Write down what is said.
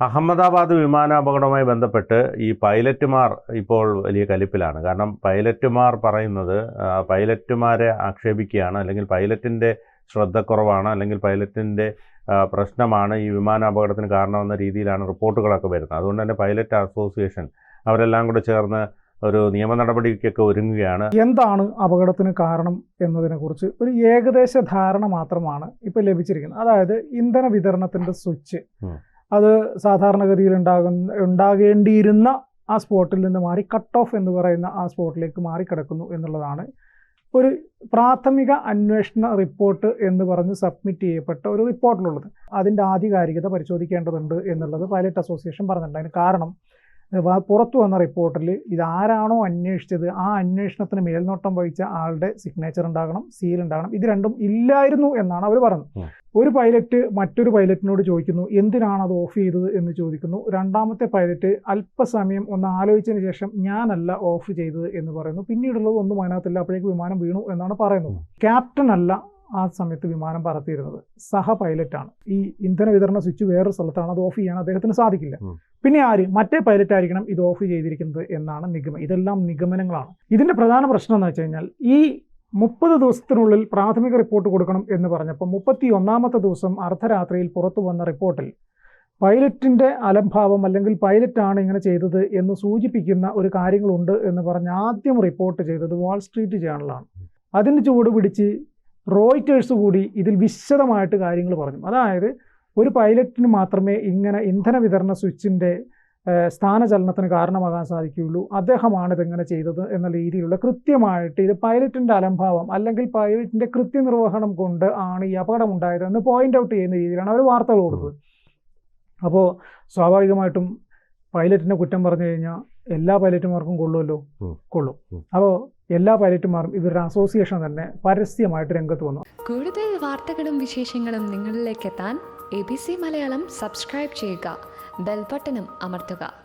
അഹമ്മദാബാദ് വിമാനാപകടവുമായി ബന്ധപ്പെട്ട് ഈ പൈലറ്റുമാർ ഇപ്പോൾ വലിയ കലിപ്പിലാണ്. കാരണം പൈലറ്റുമാർ പറയുന്നത് പൈലറ്റുമാരെ ആക്ഷേപിക്കുകയാണ് അല്ലെങ്കിൽ പൈലറ്റിന്റെ ശ്രദ്ധക്കുറവാണ് അല്ലെങ്കിൽ പൈലറ്റിന്റെ പ്രശ്നമാണ് ഈ വിമാനാപകടത്തിന് കാരണമെന്ന രീതിയിലാണ് റിപ്പോർട്ടുകളൊക്കെ വരുന്നത്. അതുകൊണ്ട് തന്നെ പൈലറ്റ് അസോസിയേഷൻ അവരെല്ലാം കൂടെ ചേർന്ന് ഒരു നിയമ നടപടിക്കൊക്കെ ഒരുങ്ങുകയാണ്. എന്താണ് അപകടത്തിന് കാരണം എന്നതിനെക്കുറിച്ച് ഒരു ഏകദേശ ധാരണ മാത്രമാണ് ഇപ്പോൾ ലഭിച്ചിരിക്കുന്നത്. അതായത് ഇന്ധന വിതരണത്തിന്റെ സ്വിച്ച്. അത് സാധാരണഗതിയിൽ ഉണ്ടാകുന്ന ഉണ്ടാകേണ്ടിയിരുന്ന ആ സ്പോട്ടിൽ നിന്ന് മാറി കട്ട് ഓഫ് എന്ന് പറയുന്ന ആ സ്പോട്ടിലേക്ക് മാറിക്കിടക്കുന്നു എന്നുള്ളതാണ്. ഒരു പ്രാഥമിക അന്വേഷണ റിപ്പോർട്ട് എന്ന് പറഞ്ഞ് സബ്മിറ്റ് ചെയ്യപ്പെട്ട ഒരു റിപ്പോർട്ടിലുള്ളത്. അതിന്റെ ആധികാരികത പരിശോധിക്കേണ്ടതുണ്ട് എന്നുള്ളത് പൈലറ്റ് അസോസിയേഷൻ പറഞ്ഞിട്ടുണ്ട്. അതിന് കാരണം പുറത്തു വന്ന റിപ്പോർട്ടിൽ ഇതാരാണോ അന്വേഷിച്ചത്? ആ അന്വേഷണത്തിന് മേൽനോട്ടം വഹിച്ച ആളുടെ സിഗ്നേച്ചർ ഉണ്ടാകണം സീൽ ഉണ്ടാകണം. ഇത് രണ്ടും ഇല്ലായിരുന്നു എന്നാണ് അവർ പറഞ്ഞത്. ഒരു പൈലറ്റ് മറ്റൊരു പൈലറ്റിനോട് ചോദിക്കുന്നു എന്തിനാണ് അത് ഓഫ് ചെയ്തത്? എന്ന് ചോദിക്കുന്നു. രണ്ടാമത്തെ പൈലറ്റ് അല്പസമയം ഒന്ന് ആലോചിച്ചതിന് ശേഷം ഞാനല്ല ഓഫ് ചെയ്തത് എന്ന് പറയുന്നു. പിന്നീടുള്ളത് ഒന്നും അതിനകത്തില്ല. അപ്പോഴേക്ക് വിമാനം വീണു എന്നാണ് പറയുന്നത്. ക്യാപ്റ്റൻ അല്ല ആ സമയത്ത് വിമാനം പറത്തിയിരുന്നത്. സഹ പൈലറ്റാണ്. ഈ ഇന്ധന വിതരണ സ്വിച്ച് വേറൊരു സ്ഥലത്താണ് അത് ഓഫ് ചെയ്യാൻ അദ്ദേഹത്തിന് സാധിക്കില്ല. പിന്നെ ആര്? മറ്റേ പൈലറ്റ് ആയിരിക്കണം ഇത് ഓഫ് ചെയ്തിരിക്കുന്നത് എന്നാണ് നിഗമനം. ഇതെല്ലാം നിഗമനങ്ങളാണ്. ഇതിന്റെ പ്രധാന പ്രശ്നം എന്ന് വെച്ച് കഴിഞ്ഞാൽ ഈ മുപ്പത് ദിവസത്തിനുള്ളിൽ പ്രാഥമിക റിപ്പോർട്ട് കൊടുക്കണം എന്ന് പറഞ്ഞപ്പോൾ മുപ്പത്തി ഒന്നാമത്തെ ദിവസം അർദ്ധരാത്രിയിൽ പുറത്തു വന്ന റിപ്പോർട്ടിൽ പൈലറ്റിന്റെ അലംഭാവം അല്ലെങ്കിൽ പൈലറ്റാണ് ഇങ്ങനെ ചെയ്തത് എന്ന് സൂചിപ്പിക്കുന്ന ഒരു കാര്യങ്ങളുണ്ട് എന്ന് പറഞ്ഞ് ആദ്യം റിപ്പോർട്ട് ചെയ്തത് വാൾസ്ട്രീറ്റ് ജേണലാണ്. അതിന് ചുവട് പിടിച്ച് റോയിറ്റേഴ്സ് കൂടി ഇതിൽ വിശദമായിട്ട് കാര്യങ്ങൾ പറഞ്ഞു. അതായത് ഒരു പൈലറ്റിന് മാത്രമേ ഇങ്ങനെ ഇന്ധന വിതരണ സ്വിച്ചിന്റെ സ്ഥാനചലനത്തിന് കാരണമാകാൻ സാധിക്കുകയുള്ളൂ. അദ്ദേഹമാണ് ഇതെങ്ങനെ ചെയ്തത് എന്ന രീതിയിലുള്ള കൃത്യമായിട്ട് ഇത് പൈലറ്റിന്റെ അലംഭാവം അല്ലെങ്കിൽ പൈലറ്റിന്റെ കൃത്യനിർവഹണം കൊണ്ട് ആണ് ഈ അപകടം ഉണ്ടായതെന്ന് പോയിന്റ് ഔട്ട് ചെയ്യുന്ന രീതിയിലാണ് അവർ വാർത്തകൾ കൊടുത്തത്. അപ്പോൾ സ്വാഭാവികമായിട്ടും പൈലറ്റിനെ കുറ്റം പറഞ്ഞു കഴിഞ്ഞാൽ എല്ലാ പൈലറ്റുമാർക്കും കൊള്ളുമല്ലോ. കൊള്ളും. അപ്പോൾ എല്ലാ പൈലറ്റുമാരും ഇവരുടെ അസോസിയേഷൻ തന്നെ പരസ്യമായിട്ട് രംഗത്ത് വന്നു. കൂടുതൽ വാർത്തകളും വിശേഷങ്ങളും നിങ്ങളിലേക്ക് എത്താൻ A B C Malayalam subscribe ചെയ്യുക. ബെൽബട്ടനും അമർത്തുക.